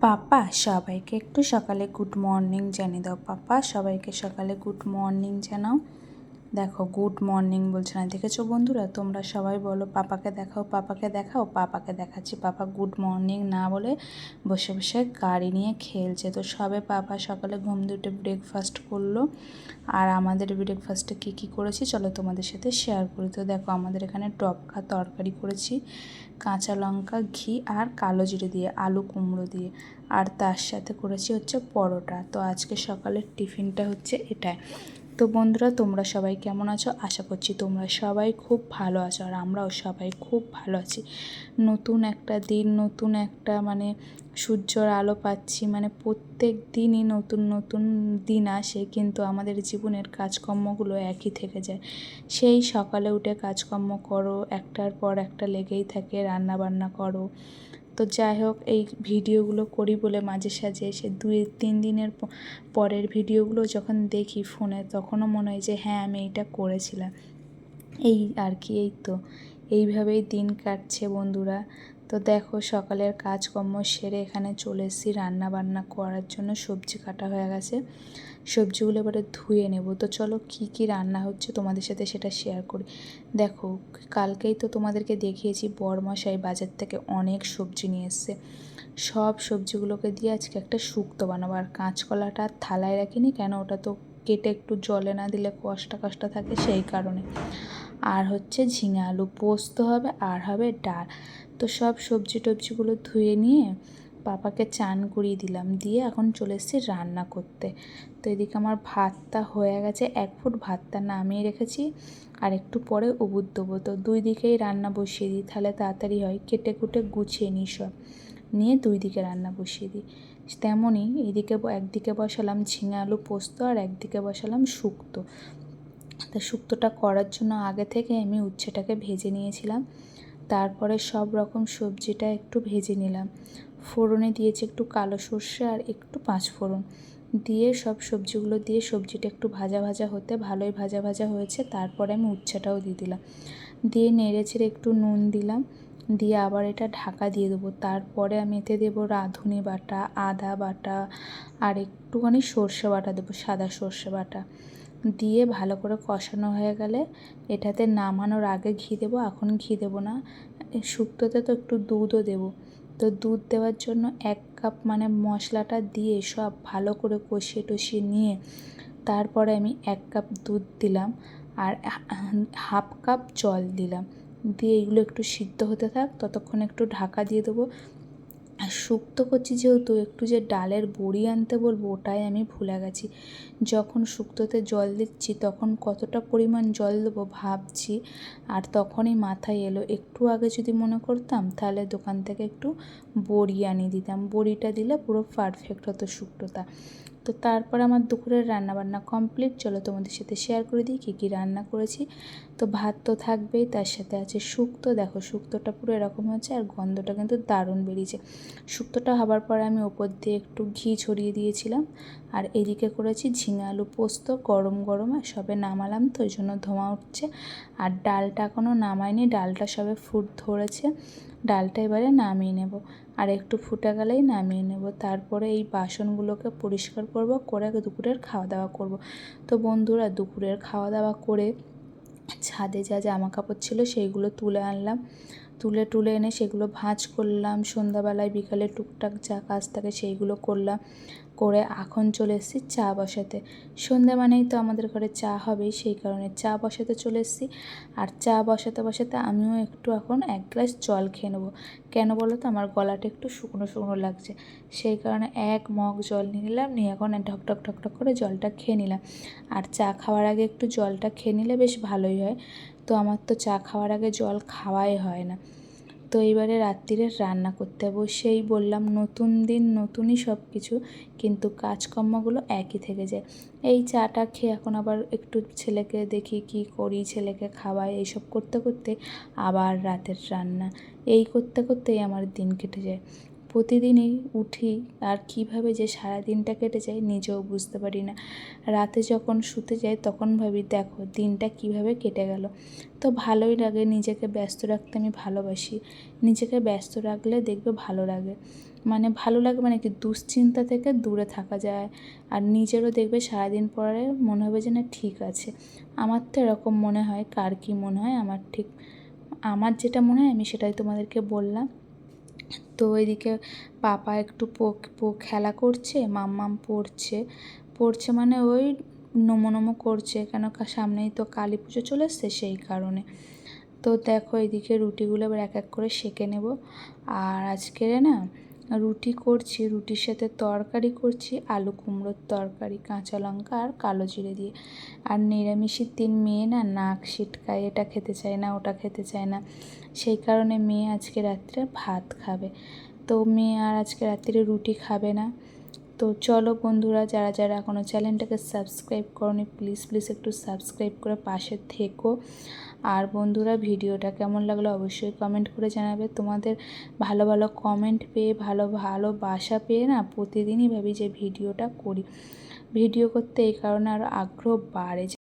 পাপা সবাইকে একটু সকালে গুড মর্নিং জানিয়ে দাও পাপা। সবাইকে সকালে গুড মর্নিং জানাও। দেখো গুড মর্নিং বলছে না। দেখেছ বন্ধুরা? তোমরা সবাই বলো, পাপাকে দেখাও পাপাকে দেখাও, পাপাকে দেখাচ্ছি। পাপা গুড মর্নিং না বলে বসে বসে গাড়ি নিয়ে খেলছে। তো সবে পাপা সকালে ঘুম দুটো ব্রেকফাস্ট করল। আর আমাদের ব্রেকফাস্টে কী কী করেছি চলো তোমাদের সাথে শেয়ার করি। তো দেখো, আমাদের এখানে টপকা তরকারি করেছি, কাঁচা লঙ্কা, ঘি আর কালো জিরে দিয়ে, আলু কুমড়ো দিয়ে। আর তার সাথে করেছি হচ্ছে পরোটা। তো আজকে সকালের টিফিনটা হচ্ছে এটাই। তো বন্ধুরা, তোমরা সবাই কেমন আছো? আশা করছি তোমরা সবাই খুব ভালো আছো আর আমরাও সবাই খুব ভালো আছি। নতুন একটা দিন, নতুন একটা মানে সূর্যর আলো পাচ্ছি। মানে প্রত্যেক দিনই নতুন নতুন দিন আসে, কিন্তু আমাদের জীবনের কাজকর্মগুলো একই থেকে যায়। সেই সকালে উঠে কাজকর্ম করো, একটার পর একটা লেগেই থাকে রান্না বান্না করো তো যাই হোক, এই ভিডিওগুলো করি বলে মাঝে সাঝে এসে দুই, তিন দিনের পরের ভিডিওগুলো যখন দেখি ফোনে, তখনও মনে হয় যে হ্যাঁ আমি এটা করেছিলাম। এই আর কি, এই তো। এইভাবেই দিন কাটছে বন্ধুরা। তো দেখো সকালের কাজকর্ম সেরে এখানে চলে এসেছি রান্না বান্না করার জন্য। সবজি কাটা হয়ে গেছে। সবজিগুলো এবারে ধুয়ে নেব। তো চলো কি কি রান্না হচ্ছে তোমাদের সাথে সেটা শেয়ার করি। দেখো, কালকেই তো তোমাদেরকে দেখিয়েছি বরমশাই বাজার থেকে অনেক সবজি নিয়ে এসছে। সব সবজিগুলোকে দিয়ে আজকে একটা শুক্তো বানাবো। আর কাঁচকলাটা থালায় রাখিনি কেন? ওটা তো কেটে একটু জলে না দিলে কষ্টা কষ্টা থাকে সেই কারণে। আর হচ্ছে ঝিঙে আলু পোস্ত হবে, আর হবে ডাল। তো সব সবজি টবজিগুলো ধুয়ে নিয়ে পাপাকে চান করিয়ে দিলাম, দিয়ে এখন চলে এসেছি রান্না করতে। তো এদিকে আমার ভাতটা হয়ে গেছে, এক ফুট ভাতটা নামিয়ে রেখেছি, আর একটু পরে উবুদ দেবো। তো দুই দিকেই রান্না বসিয়ে দিই, তাহলে তাড়াতাড়ি হয়, কেটে কুটে গুছিয়ে নিই সব। নিয়ে দুই দিকে রান্না বসিয়ে দিই। তেমনই এদিকে একদিকে বসালাম ঝিঙে আলু পোস্ত, আর একদিকে বসালাম শুক্তো। তা শুক্তোটা করার জন্য আগে থেকে আমি উচ্ছেটাকে ভেজে নিয়েছিলাম। তারপরে সব রকম সবজিটা একটু ভেজে নিলাম। ফোড়নে দিয়েছি একটু কালো সর্ষে আর একটু পাঁচ ফোড়ন। দিয়ে সব সবজিগুলো দিয়ে সবজিটা একটু ভাজা ভাজা হতে ভালোই ভাজা ভাজা হয়েছে। তারপরে আমি উচ্ছেটাও দিয়ে দিলাম। দিয়ে নেড়ে ছেড়ে একটু নুন দিলাম। দিয়ে আবার এটা ঢাকা দিয়ে দেবো। তারপরে আমি এতে দেবো রাঁধুনি বাটা, আদা বাটা আর একটুখানি সর্ষে বাটা দেবো, সাদা সর্ষে বাটা। দিয়ে ভালো করে কষানো হয়ে গেলে এটাতে নামানোর আগে ঘি দেবো, এখন ঘি দেবো না। শুক্তোতে তো একটু দুধও দেবো। তো দুধ দেওয়ার জন্য এক কাপ মানে মশলাটা দিয়ে সব ভালো করে কষিয়ে টষিয়ে নিয়ে তারপরে আমি এক কাপ দুধ দিলাম আর হাফ কাপ জল দিলাম। দিয়ে এগুলো একটু সিদ্ধ হতে থাক, ততক্ষণ একটু ঢাকা দিয়ে দেবো। আর শুক্তো করছি যেহেতু একটু যে ডালের বড়ি আনতে বলব, ওটাই আমি ভুলে গেছি। যখন শুক্তোতে জল দিচ্ছি, তখন কতটা পরিমাণ জল দেবো ভাবছি, আর তখনই মাথায় এলো। একটু আগে যদি মনে করতাম, তাহলে দোকান থেকে একটু বড়ি আনিয়ে দিতাম। বড়িটা দিলে পুরো পারফেক্ট হতো শুক্তোটা। তো তারপর আমার দুপুরের রান্নাবান্না কমপ্লিট চলো তোমাদের সাথে শেয়ার করে দিই, কী কী রান্না করেছি। তো ভাত তো থাকবেই, তার সাথে আছে শুক্তো। দেখো শুক্তোটা পুরো এরকম হচ্ছে আর গন্ধটা কিন্তু দারুণ বেরিয়েছে। শুক্তোটা হবার পরে আমি ওপর দিয়ে একটু ঘি ছড়িয়ে দিয়েছিলাম আর এদিকে করেছি ঝিঙে আলু পোস্ত, গরম গরম আর সবে নামালাম তো ওই জন্য ধোঁয়া উঠছে। আর ডালটা এখনও নামায়নি ডালটা সবে ফুট ধরেছে, ডালটা এবারে নামিয়ে নেব। আর একটু ফুটে গেলেই নামিয়ে নেব। তারপরে এই বাসনগুলোকে পরিষ্কার করব, করে দুপুরের খাওয়া দাওয়া করব। তো বন্ধুরা, দুপুরের খাওয়া দাওয়া করে ছাদে যা জামা কাপড় ছিল সেইগুলো তুলে আনলাম। তুলে তুলে এনে সেগুলো ভাঁজ করলাম। সন্ধ্যাবেলায় বিকালে টুকটাক যা কাজ থাকে সেইগুলো করলাম। করে এখন চলে এসেছি চা বসাতে। সন্ধ্যে মানেই তো আমাদের ঘরে চা হবেই, সেই কারণে চা বসাতে চলে এসেছি। আর চা বসাতে বসাতে আমিও একটু এখন এক গ্লাস জল খেয়ে নেব। কেন বলো তো? আমার গলাটা একটু শুকনো শুকনো লাগছে। সেই কারণে এক মগ জল নিয়ে নিলাম, নিয়ে এখন ঢক ঢক ঢক ঢক করে জলটা খেয়ে নিলাম। আর চা খাওয়ার আগে একটু জলটা খেয়ে নিলে বেশ ভালোই হয়। তো আমার তো চা খাওয়ার আগে জল খাওয়াই হয় না। তো এইবারে রাত্রিরে রান্না করতে বসেই বললাম, নতুন দিন, নতুনই সব কিছু কিন্তু কাজকর্মগুলো একই থেকে যায়। এই চাটা খেয়ে এখন আবার একটু ছেলেকে দেখি কি করি, ছেলেকে খাওয়াই, এইসব করতে করতে আবার রাতের রান্না। এই করতে করতেই আমার দিন কেটে যায়। প্রতিদিনই উঠি আর কীভাবে যে সারা দিনটা কেটে যায় নিজেও বুঝতে পারি না। রাতে যখন শুতে যাই তখন ভাবি, দেখো, দিনটা কীভাবে কেটে গেল? তো ভালোই লাগে, নিজেকে ব্যস্ত রাখতে আমি ভালোবাসি। নিজেকে ব্যস্ত রাখলে দেখবে ভালো লাগে। মানে ভালো লাগে মানে কি? দুশ্চিন্তা থেকে দূরে থাকা যায় আর নিজেরও দেখবে সারাদিন পরে মনে হবে যে না ঠিক আছে। আমার তো এরকম মনে হয়, কার কী মনে হয়? আমার ঠিক, আমার যেটা মনে হয় আমি সেটাই তোমাদেরকে বললাম। তো এদিকে পাপা একটু পো পো, খেলা করছে, মাম্মাম পড়ছে। পড়ছে মানে ওই নমো নমো করছে, কেন সামনেই তো কালী পুজো চলে এসছে সেই কারণে। তো দেখো এদিকে রুটিগুলো এবার এক এক করে সেঁকে নেব। আর আজকে না রুটি করছি, রুটির সাথে তরকারি করছি, আলু কুমড়োর তরকারি, কাঁচা লঙ্কা আর কালো জিরে দিয়ে। আর নিরামিষের দিন মেয়ে না নাক ছিটকায় এটা খেতে চায় না, ওটা খেতে চায় না। সেই কারণে মেয়ে আজকে রাত্রে ভাত খাবে। তো মেয়ে আর আজকে রাত্রে রুটি খাবে না। তো চলো বন্ধুরা, যারা যারা এখনও চ্যানেলটাকে সাবস্ক্রাইব করনি, প্লিজ প্লিজ একটু সাবস্ক্রাইব করে পাশে থেকো। আর বন্ধুরা ভিডিওটা কেমন লাগল অবশ্যই কমেন্ট করে জানাবে। তোমাদের ভালো ভালো কমেন্ট পেয়ে, ভালো ভালো বাসা পেয়ে না প্রতিদিনই ভাবি যে ভিডিওটা করি। ভিডিও করতে এই কারণে আরও আগ্রহ বাড়ে।